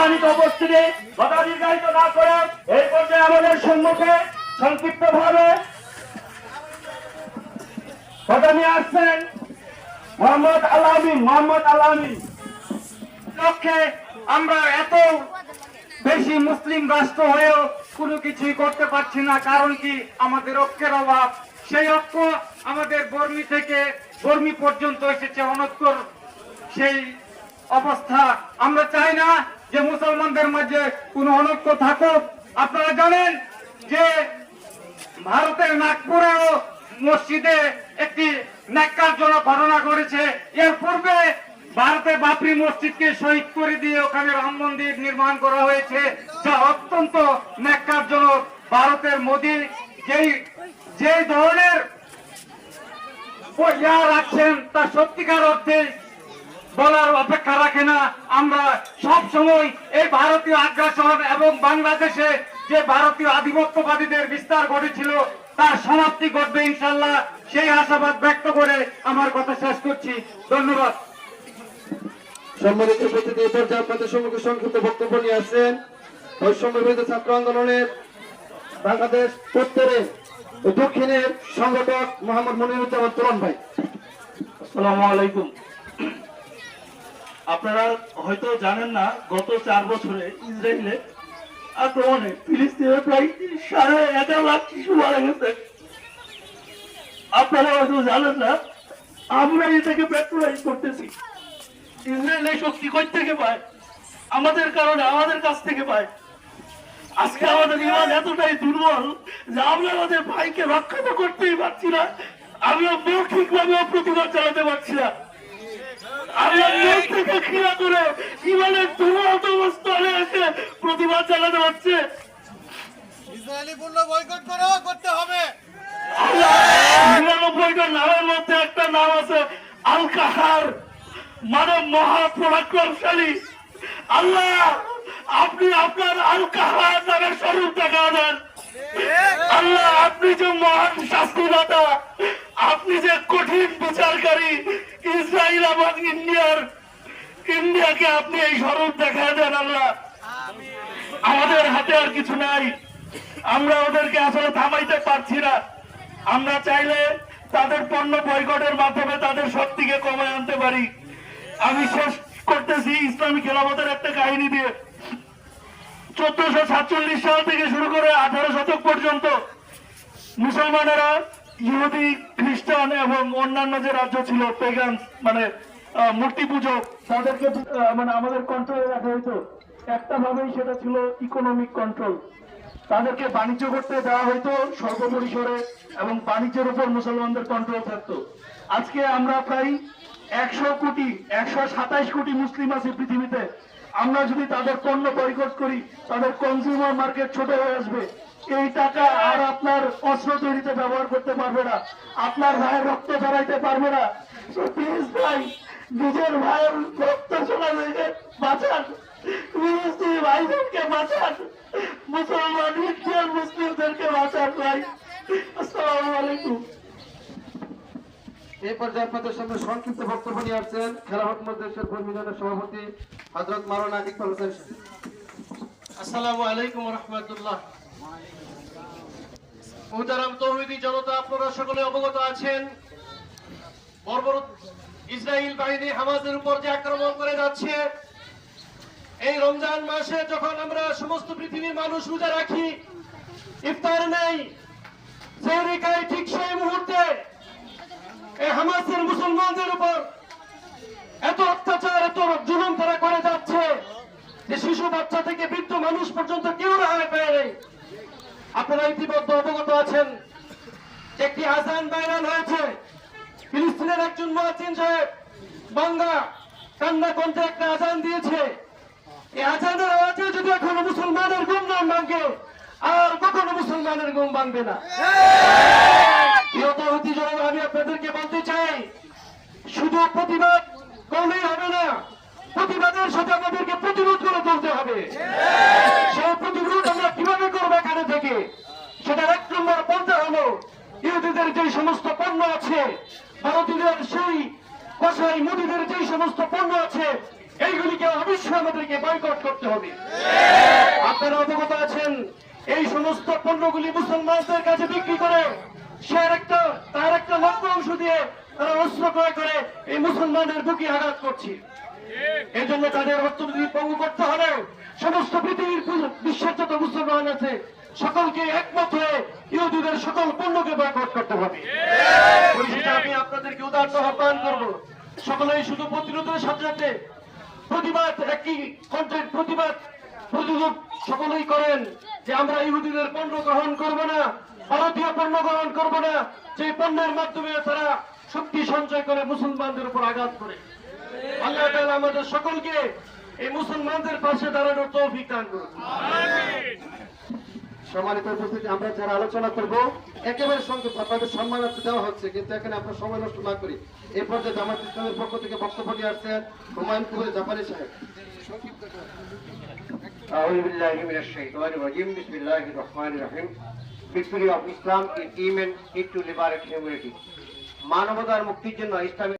সম্মানিত উপস্থিতি দীর্ঘায়িত না করে এই পর্যায়ে আমাদের সম্মুখে সংক্ষিপ্ত ভাবে কথা নিয়ে আসছেন মোহাম্মদ আলামিন মোহাম্মদ আলামিন লক্ষ্যে আমরা এত বেশি মুসলিম রাষ্ট্র হয়েও কোনো কিছুই করতে পারছি না, কারণ কি আমাদের ঐক্যের অভাব। সেই ঐক্য আমাদের বর্মি থেকে বর্মি পর্যন্ত এসেছে অনৈক্যর সেই অবস্থা। আমরা চাই না যে মুসলমানদের মাঝে কোনো অনৈক্য থাকুক। আপনারা জানেন যে ভারতের নাগপুরেও মসজিদে একটি ন্যাক্কারজনক ঘটনা ঘটেছে। এর পূর্বে ভারতের বাবরি মসজিদকে শহীদ করে দিয়ে ওখানে রাম মন্দির নির্মাণ করা হয়েছে, যা অত্যন্ত ন্যাক্কারজনক। ভারতের মোদী যেই যে ধরনের রাখছেন, তা সত্যিকার অর্থে বলার অপেক্ষা রাখে না। আমরা সব সময় এই ভারতীয় আগ্রাসন এবং বাংলাদেশে যে ভারতীয় আধিপত্যবাদীদের বিস্তার ঘটেছিল তার সমাপ্তি ঘটবে ইনশাল্লাহ। সেই আশাবাদ ব্যক্ত করে আমার কথা শেষ করছি। ধন্যবাদ। সম্মানিত উপস্থিতি এই পর্যায়ে আপনাদের সম্মুখে সংক্ষিপ্ত বক্তব্য নিয়ে আসছেন বৈষম্য বিরোধী ছাত্র আন্দোলনের বাংলাদেশ উত্তরে ও দক্ষিণের সংগঠক মোহাম্মদ মনিরুজ্জামান তুরন ভাই। আসসালামু আলাইকুম। আপনারা হয়তো জানেন না, গত চার বছরে ইসরায়েলে আক্রমণে ফিলিস্তিনের প্রায় সাড়ে এগারো লাখ শিশু মারা গেছে। আপনারা হয়তো জানেন না, আমরা এটাকে পেট্রোলাইজ করতেছি। ইসরায়েলের শক্তি কই থেকে পায়? আমাদের কারণে আমাদের কাছ থেকে পায়। আজকে আমাদের ইমান এতটাই দুর্বল যে আমরা আমাদের ভাইকে রক্ষা তো করতেই পারছি না আমরা মৌখিক ভাবেও প্রতিবাদ চালাতে পারছি না। মন থেকে ঘৃণা করে ইমানের দুর্বল অবস্থানে এসে প্রতিবাদ চালাতে পারছে। ইসরায়েলি পণ্য বয়কট করো করতে হবে। নিরানব্বইটা নামের মধ্যে একটা নাম আছে আল কাহার মানে মহাপরাক্রমশালী। আল্লাহ আপনি আপনার আল কাহার নামের স্বরূপ দেখা দেন। আল্লাহ আপনি যে মহান শাস্তিদাতা আপনি যে কঠিন বিচারকারী ইসরায়েল এবং ইন্ডিয়ার, ইন্ডিয়াকে আপনি এই স্বরূপ দেখা দেন আল্লাহ। আমাদের হাতে আর কিছু নাই। আমরা ওদেরকে আসলে থামাইতে পারছি না। আমরা চাইলে তাদের পণ্য বয়কটের মাধ্যমে তাদের শক্তিকে কমে আনতে পারি। আমি শেষ করতেছি ইসলামী খেলাফতের একটা কাহিনী দিয়ে। চোদ্দশো সাতচল্লিশ সাল থেকে শুরু করে আঠারো শতক পর্যন্ত মুসলমানেরা ইহুদি খ্রিস্টান এবং অন্যান্য যে রাজ্য ছিল পেগান মানে মূর্তি পুজো, তাদেরকে মানে আমাদের কন্ট্রোলে রাখা হইতো। একটা ভাবেই সেটা ছিল ইকোনমিক কন্ট্রোল তাদেরকে বাণিজ্য করতে দেওয়া হইতো সর্বপরিসরে এবং বাণিজ্যের উপর মুসলমানদের কন্ট্রোল থাকতো। আজকে আমরা প্রায় একশো কোটি, একশো সাতাইশ কোটি মুসলিম আছে পৃথিবীতে। আমরা যদি তাদের পণ্য বয়কট করি, তাদের কনজিউমার মার্কেট ছোট হয়ে আসবে। এই টাকা আর আপনার অস্ত্র তৈরিতে ব্যবহার করতে পারবে না। আপনার ভাইয়ের রক্ত ঝরাইতে পারবে না। প্লিজ ভাই নিজের ভাইয়ের রক্ত থেকে বাঁচান। ফিলিস্তিনি ভাইদেরকে বাঁচান। মুসলমান ইন্ডিয়ান মুসলিমদেরকে বাঁচান ভাই। আসসালামু আলাইকুম। এই পর্যায়ে আপনাদের সামনে সংক্ষিপ্ত বক্তব্য নিয়ে আসছেন খেলাফত মজলিসের কর্মীজনের সভাপতি হজরত মাওলানা ইকবাল হোসেন আসসালামু আলাইকুম রহমতুল্লাহ। মুহতারাম তৌহিদি জনতা, আপনারা সকলে অবগত আছেন। বর্বর ইসরায়েল বাহিনী হামাজের উপর যে আক্রমণ করে যাচ্ছে, এই রমজান মাসে যখন আমরা সমস্ত পৃথিবীর মানুষ রোজা রাখি, ইফতার নেই সেহরি খাই ঠিক সেই মুহূর্তে এই হামাসের মুসলমানদের উপর এত অত্যাচার, এত জুলুম তারা করে যাচ্ছে যে শিশু, বাচ্চা থেকে বৃদ্ধ মানুষ পর্যন্ত কেউ রেহাই পেয়ে নেই। আপনারা ইতিমধ্যে অবগত আছেন, একটি আজান বাইরান হয়েছে। ফিলিস্তিনের একজন মহাচিন সাহেব বাংলা কান্না কণ্ঠে একটা আজান দিয়েছে। এই আজানের আওয়াজে যদি এখনও মুসলমানের ঘুম নাম ভাঙে, আর কখনো মুসলমানের ঘুম ভাঙবে না। আমি আপনাদেরকে বলতে চাই, শুধু প্রতিবাদ করলেই হবে না, প্রতিবাদের সাথে আমাদেরকে প্রতিরোধ করে তুলতে হবে। সেই প্রতিরোধ আমরা কীভাবে করব, এখানে থেকে সেটার এক নম্বর পন্থা হলো ইহুদিদের যে সমস্ত পণ্য আছে, ভারতীয়দের সেই কষাই মুদিদের যে সমস্ত পণ্য আছে, এইগুলিকে অবশ্যই আমাদেরকে বয়কট করতে হবে। আপনারা অবগত আছেন, এই সমস্ত পণ্যগুলি মুসলমানদের কাছে বিক্রি করে সে তার একটা লক্ষ্য অংশ দিয়ে তারা অস্ত্র ক্রয় করে, এই মুসলমানদের বুকে আঘাত করছে। এই জন্য তাদের অর্থনীতি পঙ্গু করতে হলে সমস্ত পৃথিবীর বিশ্বের যত মুসলমান আছে সকলকে একমত হয়ে ইহুদিদের সকল পণ্যকে বয়কট করতে হবে। আমি আপনাদেরকে উদার্ত আহ্বান করব। সকলেই শুধু প্রতিরোধের সাথে সাথে প্রতিবাদ, একই কণ্ঠের প্রতিবাদ প্রতিরোধ সকলেই করেন যে আমরা ইহুদিদের পণ্য গ্রহণ করব না, ভারতীয় পণ্য গ্রহণ করব না, যে পণ্যের মাধ্যমে তারা শক্তি সঞ্চয় করে মুসলমানদের উপর আঘাত করে। আল্লাহ আমাদের সকলকে এই মুসলমানদের পাশে দাঁড়ানোর তৌফিক দান করুন। সম্মানিত উপস্থিতি আমরা যারা আলোচনা করব একেবারে সংক্ষেপ আপনাদের সম্মানার্থে দেওয়া হচ্ছে কিন্তু এখানে আপনার সময় নষ্ট না করি এই পর্যায়ে জামাত ইসলামের পক্ষ থেকে বক্তব্য নিয়ে আসছেন হুমায়ুন কবির জাপানি সাহেব أعوذ بالله من الشيطان الرجيم بسم الله الرحمن الرحيم Victory of Islam in Yemen need to liberate humanity. মানবতার মুক্তির জন্য ইসলামের